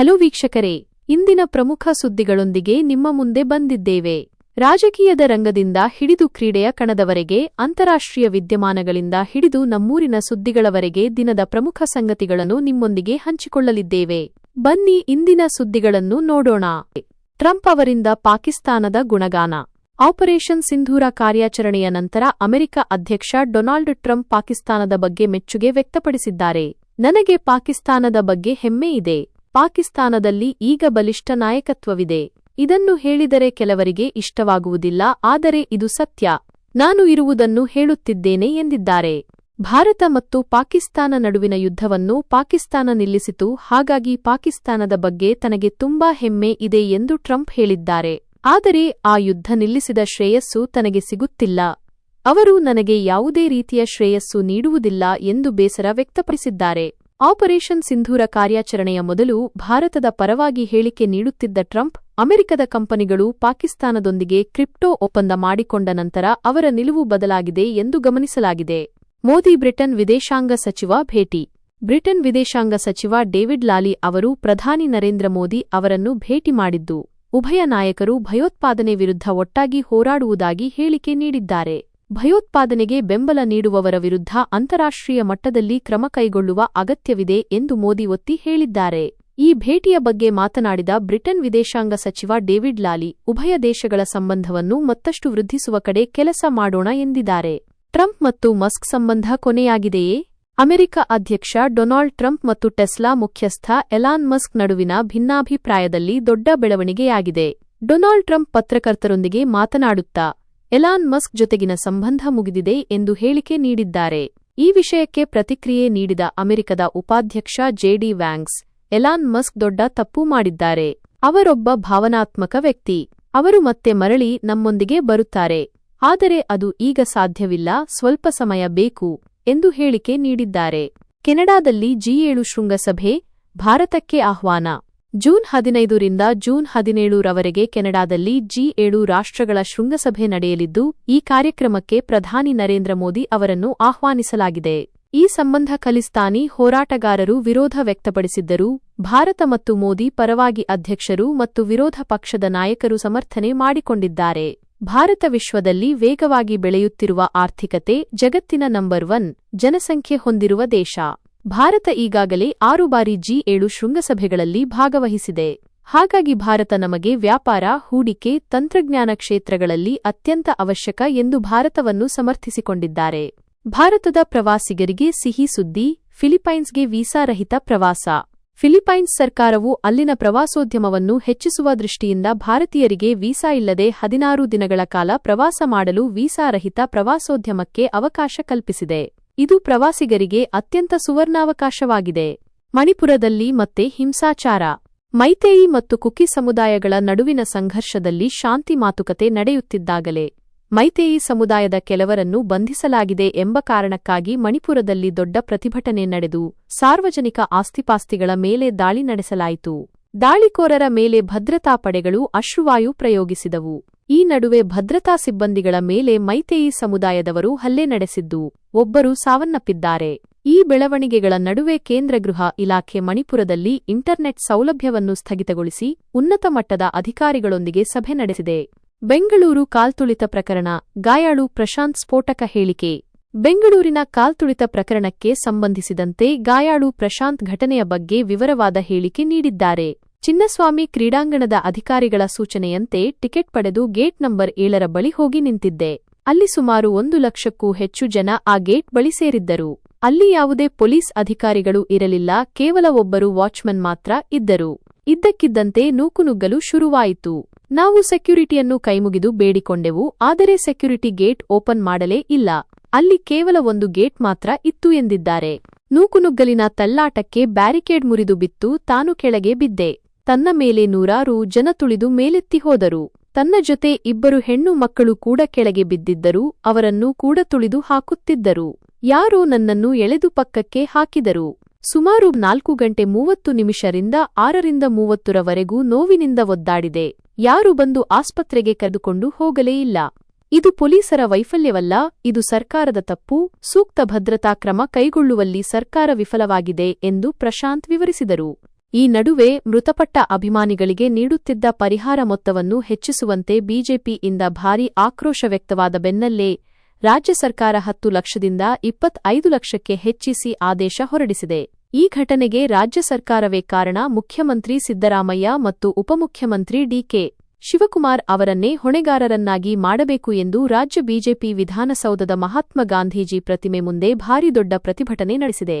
Hello ವೀಕ್ಷಕರೇ, ಇಂದಿನ ಪ್ರಮುಖ ಸುದ್ದಿಗಳೊಂದಿಗೆ ನಿಮ್ಮ ಮುಂದೆ ಬಂದಿದ್ದೇವೆ. ರಾಜಕೀಯದ ರಂಗದಿಂದ ಹಿಡಿದು ಕ್ರೀಡೆಯ ಕಣದವರೆಗೆ, ಅಂತಾರಾಷ್ಟ್ರೀಯ ವಿದ್ಯಮಾನಗಳಿಂದ ಹಿಡಿದು ನಮ್ಮೂರಿನ ಸುದ್ದಿಗಳವರೆಗೆ ದಿನದ ಪ್ರಮುಖ ಸಂಗತಿಗಳನ್ನು ನಿಮ್ಮೊಂದಿಗೆ ಹಂಚಿಕೊಳ್ಳಲಿದ್ದೇವೆ. ಬನ್ನಿ ಇಂದಿನ ಸುದ್ದಿಗಳನ್ನು ನೋಡೋಣ. ಟ್ರಂಪ್ ಅವರಿಂದ ಪಾಕಿಸ್ತಾನದ ಗುಣಗಾನ. ಆಪರೇಷನ್ ಸಿಂಧೂರ ಕಾರ್ಯಾಚರಣೆಯ ನಂತರ ಅಮೆರಿಕ ಅಧ್ಯಕ್ಷ ಡೊನಾಲ್ಡ್ ಟ್ರಂಪ್ ಪಾಕಿಸ್ತಾನದ ಬಗ್ಗೆ ಮೆಚ್ಚುಗೆ ವ್ಯಕ್ತಪಡಿಸಿದ್ದಾರೆ. ನನಗೆ ಪಾಕಿಸ್ತಾನದ ಬಗ್ಗೆ ಹೆಮ್ಮೆ ಇದೆ. ಪಾಕಿಸ್ತಾನದಲ್ಲಿ ಈಗ ಬಲಿಷ್ಠ ನಾಯಕತ್ವವಿದೆ. ಇದನ್ನು ಹೇಳಿದರೆ ಕೆಲವರಿಗೆ ಇಷ್ಟವಾಗುವುದಿಲ್ಲ, ಆದರೆ ಇದು ಸತ್ಯ. ನಾನು ಇರುವುದನ್ನು ಹೇಳುತ್ತಿದ್ದೇನೆ ಎಂದಿದ್ದಾರೆ. ಭಾರತ ಮತ್ತು ಪಾಕಿಸ್ತಾನ ನಡುವಿನ ಯುದ್ಧವನ್ನು ಪಾಕಿಸ್ತಾನ ನಿಲ್ಲಿಸಿತು, ಹಾಗಾಗಿ ಪಾಕಿಸ್ತಾನದ ಬಗ್ಗೆ ತನಗೆ ತುಂಬಾ ಹೆಮ್ಮೆ ಇದೆ ಎಂದು ಟ್ರಂಪ್ ಹೇಳಿದ್ದಾರೆ. ಆದರೆ ಆ ಯುದ್ಧ ನಿಲ್ಲಿಸಿದ ಶ್ರೇಯಸ್ಸು ತನಗೆ ಸಿಗುತ್ತಿಲ್ಲ. ಅವರು ನನಗೆ ಯಾವುದೇ ರೀತಿಯ ಶ್ರೇಯಸ್ಸು ನೀಡುವುದಿಲ್ಲ ಎಂದು ಬೇಸರ ವ್ಯಕ್ತಪಡಿಸಿದ್ದಾರೆ. ಆಪರೇಷನ್ ಸಿಂಧೂರ ಕಾರ್ಯಾಚರಣೆಯ ಮೊದಲು ಭಾರತದ ಪರವಾಗಿ ಹೇಳಿಕೆ ನೀಡುತ್ತಿದ್ದ ಟ್ರಂಪ್, ಅಮೆರಿಕದ ಕಂಪನಿಗಳು ಪಾಕಿಸ್ತಾನದೊಂದಿಗೆ ಕ್ರಿಪ್ಟೋ ಒಪ್ಪಂದ ಮಾಡಿಕೊಂಡ ನಂತರ ಅವರ ನಿಲುವು ಬದಲಾಗಿದೆ ಎಂದು ಗಮನಿಸಲಾಗಿದೆ. ಮೋದಿ ಬ್ರಿಟನ್ ವಿದೇಶಾಂಗ ಸಚಿವ ಭೇಟಿ. ಬ್ರಿಟನ್ ವಿದೇಶಾಂಗ ಸಚಿವ ಡೇವಿಡ್ ಲಾಲಿ ಅವರು ಪ್ರಧಾನಿ ನರೇಂದ್ರ ಮೋದಿ ಅವರನ್ನು ಭೇಟಿ ಮಾಡಿದ್ದು. ಉಭಯ ನಾಯಕರು ಭಯೋತ್ಪಾದನೆ ವಿರುದ್ಧ ಒಟ್ಟಾಗಿ ಹೋರಾಡುವುದಾಗಿ ಹೇಳಿಕೆ ನೀಡಿದ್ದಾರೆ. ಭಯೋತ್ಪಾದನೆಗೆ ಬೆಂಬಲ ನೀಡುವವರ ವಿರುದ್ಧ ಅಂತಾರಾಷ್ಟ್ರೀಯ ಮಟ್ಟದಲ್ಲಿ ಕ್ರಮ ಕೈಗೊಳ್ಳುವ ಅಗತ್ಯವಿದೆ ಎಂದು ಮೋದಿ ಒತ್ತಿ ಹೇಳಿದ್ದಾರೆ. ಈ ಭೇಟಿಯ ಬಗ್ಗೆ ಮಾತನಾಡಿದ ಬ್ರಿಟನ್ ವಿದೇಶಾಂಗ ಸಚಿವ ಡೇವಿಡ್ ಲಾಲಿ, ಉಭಯ ದೇಶಗಳ ಸಂಬಂಧವನ್ನು ಮತ್ತಷ್ಟು ವೃದ್ಧಿಸುವ ಕಡೆ ಕೆಲಸ ಮಾಡೋಣ ಎಂದಿದ್ದಾರೆ. ಟ್ರಂಪ್ ಮತ್ತು ಮಸ್ಕ್ ಸಂಬಂಧ ಕೊನೆಯಾಗಿದೆಯೇ? ಅಮೆರಿಕ ಅಧ್ಯಕ್ಷ ಡೊನಾಲ್ಡ್ ಟ್ರಂಪ್ ಮತ್ತು ಟೆಸ್ಲಾ ಮುಖ್ಯಸ್ಥ ಎಲಾನ್ ಮಸ್ಕ್ ನಡುವಿನ ಭಿನ್ನಾಭಿಪ್ರಾಯದಲ್ಲಿ ದೊಡ್ಡ ಬೆಳವಣಿಗೆಯಾಗಿದೆ. ಡೊನಾಲ್ಡ್ ಟ್ರಂಪ್ ಪತ್ರಕರ್ತರೊಂದಿಗೆ ಮಾತನಾಡುತ್ತಾ ಎಲಾನ್ ಮಸ್ಕ್ ಜೊತೆಗಿನ ಸಂಬಂಧ ಮುಗಿದಿದೆ ಎಂದು ಹೇಳಿಕೆ ನೀಡಿದ್ದಾರೆ. ಈ ವಿಷಯಕ್ಕೆ ಪ್ರತಿಕ್ರಿಯೆ ನೀಡಿದ ಅಮೆರಿಕದ ಉಪಾಧ್ಯಕ್ಷ ಜೆಡಿ ವ್ಯಾಂಗ್ಸ್, ಎಲಾನ್ ಮಸ್ಕ್ ದೊಡ್ಡ ತಪ್ಪು ಮಾಡಿದ್ದಾರೆ. ಅವರೊಬ್ಬ ಭಾವನಾತ್ಮಕ ವ್ಯಕ್ತಿ. ಅವರು ಮತ್ತೆ ಮರಳಿ ನಮ್ಮೊಂದಿಗೆ ಬರುತ್ತಾರೆ. ಆದರೆ ಅದು ಈಗ ಸಾಧ್ಯವಿಲ್ಲ, ಸ್ವಲ್ಪ ಸಮಯ ಬೇಕು ಎಂದು ಹೇಳಿಕೆ ನೀಡಿದ್ದಾರೆ. ಕೆನಡಾದಲ್ಲಿ ಜಿ ಏಳು ಶೃಂಗಸಭೆ, ಭಾರತಕ್ಕೆ ಆಹ್ವಾನ. ಜೂನ್ ಹದಿನೈದರಿಂದ ಜೂನ್ ಹದಿನೇಳು ರವರೆಗೆ ಕೆನಡಾದಲ್ಲಿ ಜಿ ಏಳು ರಾಷ್ಟ್ರಗಳ ಶೃಂಗಸಭೆ ನಡೆಯಲಿದ್ದು, ಈ ಕಾರ್ಯಕ್ರಮಕ್ಕೆ ಪ್ರಧಾನಿ ನರೇಂದ್ರ ಮೋದಿ ಅವರನ್ನು ಆಹ್ವಾನಿಸಲಾಗಿದೆ. ಈ ಸಂಬಂಧ ಖಲಿಸ್ತಾನಿ ಹೋರಾಟಗಾರರು ವಿರೋಧ ವ್ಯಕ್ತಪಡಿಸಿದ್ದರು, ಭಾರತ ಮತ್ತು ಮೋದಿ ಪರವಾಗಿ ಅಧ್ಯಕ್ಷರು ಮತ್ತು ವಿರೋಧ ಪಕ್ಷದ ನಾಯಕರು ಸಮರ್ಥನೆ ಮಾಡಿಕೊಂಡಿದ್ದಾರೆ. ಭಾರತ ವಿಶ್ವದಲ್ಲಿ ವೇಗವಾಗಿ ಬೆಳೆಯುತ್ತಿರುವ ಆರ್ಥಿಕತೆ ಜಗತ್ತಿನ ನಂಬರ್ ಒನ್ ಜನಸಂಖ್ಯೆ ಹೊಂದಿರುವ ದೇಶ. ಭಾರತ ಈಗಾಗಲೇ ಆರು ಬಾರಿ ಜಿ ಏಳು ಶೃಂಗಸಭೆಗಳಲ್ಲಿ ಭಾಗವಹಿಸಿದೆ. ಹಾಗಾಗಿ ಭಾರತ ನಮಗೆ ವ್ಯಾಪಾರ, ಹೂಡಿಕೆ, ತಂತ್ರಜ್ಞಾನ ಕ್ಷೇತ್ರಗಳಲ್ಲಿ ಅತ್ಯಂತ ಅವಶ್ಯಕ ಎಂದು ಭಾರತವನ್ನು ಸಮರ್ಥಿಸಿಕೊಂಡಿದ್ದಾರೆ. ಭಾರತದ ಪ್ರವಾಸಿಗರಿಗೆ ಸಿಹಿ ಸುದ್ದಿ, ಫಿಲಿಪೈನ್ಸ್ಗೆ ವೀಸಾರಹಿತ ಪ್ರವಾಸ. ಫಿಲಿಪೈನ್ಸ್ ಸರ್ಕಾರವು ಅಲ್ಲಿನ ಪ್ರವಾಸೋದ್ಯಮವನ್ನು ಹೆಚ್ಚಿಸುವ ದೃಷ್ಟಿಯಿಂದ ಭಾರತೀಯರಿಗೆ ವೀಸಾ ಇಲ್ಲದೆ ಹದಿನಾರು ದಿನಗಳ ಕಾಲ ಪ್ರವಾಸ ಮಾಡಲು ವೀಸಾರಹಿತ ಪ್ರವಾಸೋದ್ಯಮಕ್ಕೆ ಅವಕಾಶ ಕಲ್ಪಿಸಿದೆ. ಇದು ಪ್ರವಾಸಿಗರಿಗೆ ಅತ್ಯಂತ ಸುವರ್ಣಾವಕಾಶವಾಗಿದೆ. ಮಣಿಪುರದಲ್ಲಿ ಮತ್ತೆ ಹಿಂಸಾಚಾರ. ಮೈತೇಯಿ ಮತ್ತು ಕುಕಿ ಸಮುದಾಯಗಳ ನಡುವಿನ ಸಂಘರ್ಷದಲ್ಲಿ ಶಾಂತಿ ಮಾತುಕತೆ ನಡೆಯುತ್ತಿದ್ದಾಗಲೇ ಮೈತೇಯಿ ಸಮುದಾಯದ ಕೆಲವರನ್ನು ಬಂಧಿಸಲಾಗಿದೆ ಎಂಬ ಕಾರಣಕ್ಕಾಗಿ ಮಣಿಪುರದಲ್ಲಿ ದೊಡ್ಡ ಪ್ರತಿಭಟನೆ ನಡೆದು ಸಾರ್ವಜನಿಕ ಆಸ್ತಿಪಾಸ್ತಿಗಳ ಮೇಲೆ ದಾಳಿ ನಡೆಸಲಾಯಿತು. ದಾಳಿಕೋರರ ಮೇಲೆ ಭದ್ರತಾ ಪಡೆಗಳು ಅಶ್ರುವಾಯು ಪ್ರಯೋಗಿಸಿದವು. ಈ ನಡುವೆ ಭದ್ರತಾ ಸಿಬ್ಬಂದಿಗಳ ಮೇಲೆ ಮೈತೇಯಿ ಸಮುದಾಯದವರು ಹಲ್ಲೆ ನಡೆಸಿದ್ದು ಒಬ್ಬರು ಸಾವನ್ನಪ್ಪಿದ್ದಾರೆ. ಈ ಬೆಳವಣಿಗೆಗಳ ನಡುವೆ ಕೇಂದ್ರ ಗೃಹ ಇಲಾಖೆ ಮಣಿಪುರದಲ್ಲಿ ಇಂಟರ್ನೆಟ್ ಸೌಲಭ್ಯವನ್ನು ಸ್ಥಗಿತಗೊಳಿಸಿ ಉನ್ನತ ಮಟ್ಟದ ಅಧಿಕಾರಿಗಳೊಂದಿಗೆ ಸಭೆ ನಡೆಸಿದೆ. ಬೆಂಗಳೂರು ಕಾಲ್ತುಳಿತ ಪ್ರಕರಣ, ಗಾಯಾಳು ಪ್ರಶಾಂತ್ ಸ್ಫೋಟಕ ಹೇಳಿಕೆ. ಬೆಂಗಳೂರಿನ ಕಾಲ್ತುಳಿತ ಪ್ರಕರಣಕ್ಕೆ ಸಂಬಂಧಿಸಿದಂತೆ ಗಾಯಾಳು ಪ್ರಶಾಂತ್ ಘಟನೆಯ ಬಗ್ಗೆ ವಿವರವಾದ ಹೇಳಿಕೆ ನೀಡಿದ್ದಾರೆ. ಚಿನ್ನಸ್ವಾಮಿ ಕ್ರೀಡಾಂಗಣದ ಅಧಿಕಾರಿಗಳ ಸೂಚನೆಯಂತೆ ಟಿಕೆಟ್ ಪಡೆದು ಗೇಟ್ ನಂಬರ್ ಏಳರ ಬಳಿ ಹೋಗಿ ನಿಂತಿದ್ದೆ. ಅಲ್ಲಿ ಸುಮಾರು ಒಂದು ಲಕ್ಷಕ್ಕೂ ಹೆಚ್ಚು ಜನ ಆ ಗೇಟ್ ಬಳಿ ಸೇರಿದ್ದರು. ಅಲ್ಲಿ ಯಾವುದೇ ಪೊಲೀಸ್ ಅಧಿಕಾರಿಗಳು ಇರಲಿಲ್ಲ, ಕೇವಲ ಒಬ್ಬರು ವಾಚ್ಮನ್ ಮಾತ್ರ ಇದ್ದರು. ಇದ್ದಕ್ಕಿದ್ದಂತೆ ನೂಕುನುಗ್ಗಲು ಶುರುವಾಯಿತು. ನಾವು ಸೆಕ್ಯುರಿಟಿಯನ್ನು ಕೈಮುಗಿದು ಬೇಡಿಕೊಂಡೆವು, ಆದರೆ ಸೆಕ್ಯುರಿಟಿ ಗೇಟ್ ಓಪನ್ ಮಾಡಲೇ ಇಲ್ಲ. ಅಲ್ಲಿ ಕೇವಲ ಒಂದು ಗೇಟ್ ಮಾತ್ರ ಇತ್ತು ಎಂದಿದ್ದಾರೆ. ನೂಕುನುಗ್ಗಲಿನ ತಳ್ಳಾಟಕ್ಕೆ ಬ್ಯಾರಿಕೇಡ್ ಮುರಿದು ಬಿತ್ತು, ತಾನು ಕೆಳಗೆ ಬಿದ್ದೆ. ತನ್ನ ಮೇಲೆ ನೂರಾರು ಜನ ತುಳಿದು ಮೇಲೆತ್ತಿ ಹೋದರು. ತನ್ನ ಜೊತೆ ಇಬ್ಬರು ಹೆಣ್ಣು ಮಕ್ಕಳು ಕೂಡ ಕೆಳಗೆ ಬಿದ್ದಿದ್ದರು ಅವರನ್ನು ಕೂಡ ತುಳಿದು ಹಾಕುತ್ತಿದ್ದರು. ಯಾರೋ ನನ್ನನ್ನು ಎಳೆದು ಪಕ್ಕಕ್ಕೆ ಹಾಕಿದರು. ಸುಮಾರು ನಾಲ್ಕು ಗಂಟೆ ಮೂವತ್ತು ನಿಮಿಷರಿಂದ ಆರರಿಂದ ಮೂವತ್ತರವರೆಗೂ ನೋವಿನಿಂದ ಒದ್ದಾಡಿದೆ. ಯಾರು ಬಂದು ಆಸ್ಪತ್ರೆಗೆ ಕರೆದುಕೊಂಡು ಹೋಗಲೇ ಇಲ್ಲ. ಇದು ಪೊಲೀಸರ ವೈಫಲ್ಯವಲ್ಲ, ಇದು ಸರ್ಕಾರದ ತಪ್ಪು, ಸೂಕ್ತ ಭದ್ರತಾ ಕ್ರಮ ಕೈಗೊಳ್ಳುವಲ್ಲಿ ಸರ್ಕಾರ ವಿಫಲವಾಗಿದೆ ಎಂದು ಪ್ರಶಾಂತ್ ವಿವರಿಸಿದರು. ಈ ನಡುವೆ ಮೃತಪಟ್ಟ ಅಭಿಮಾನಿಗಳಿಗೆ ನೀಡುತ್ತಿದ್ದ ಪರಿಹಾರ ಮೊತ್ತವನ್ನು ಹೆಚ್ಚಿಸುವಂತೆ ಬಿಜೆಪಿಯಿಂದ ಭಾರೀ ಆಕ್ರೋಶ ವ್ಯಕ್ತವಾದ ಬೆನ್ನಲ್ಲೇ ರಾಜ್ಯ ಸರ್ಕಾರ ಹತ್ತು ಲಕ್ಷದಿಂದ ಇಪ್ಪತ್ತೈದು ಲಕ್ಷಕ್ಕೆ ಹೆಚ್ಚಿಸಿ ಆದೇಶ ಹೊರಡಿಸಿದೆ. ಈ ಘಟನೆಗೆ ರಾಜ್ಯ ಸರ್ಕಾರವೇ ಕಾರಣ ಮುಖ್ಯಮಂತ್ರಿ ಸಿದ್ದರಾಮಯ್ಯ ಮತ್ತು ಉಪಮುಖ್ಯಮಂತ್ರಿ ಡಿಕೆ ಶಿವಕುಮಾರ್ ಅವರನ್ನೇ ಹೊಣೆಗಾರರನ್ನಾಗಿ ಮಾಡಬೇಕು ಎಂದು ರಾಜ್ಯ ಬಿಜೆಪಿ ವಿಧಾನಸೌಧದ ಮಹಾತ್ಮ ಗಾಂಧೀಜಿ ಪ್ರತಿಮೆ ಮುಂದೆ ಭಾರೀ ದೊಡ್ಡ ಪ್ರತಿಭಟನೆ ನಡೆಸಿದೆ.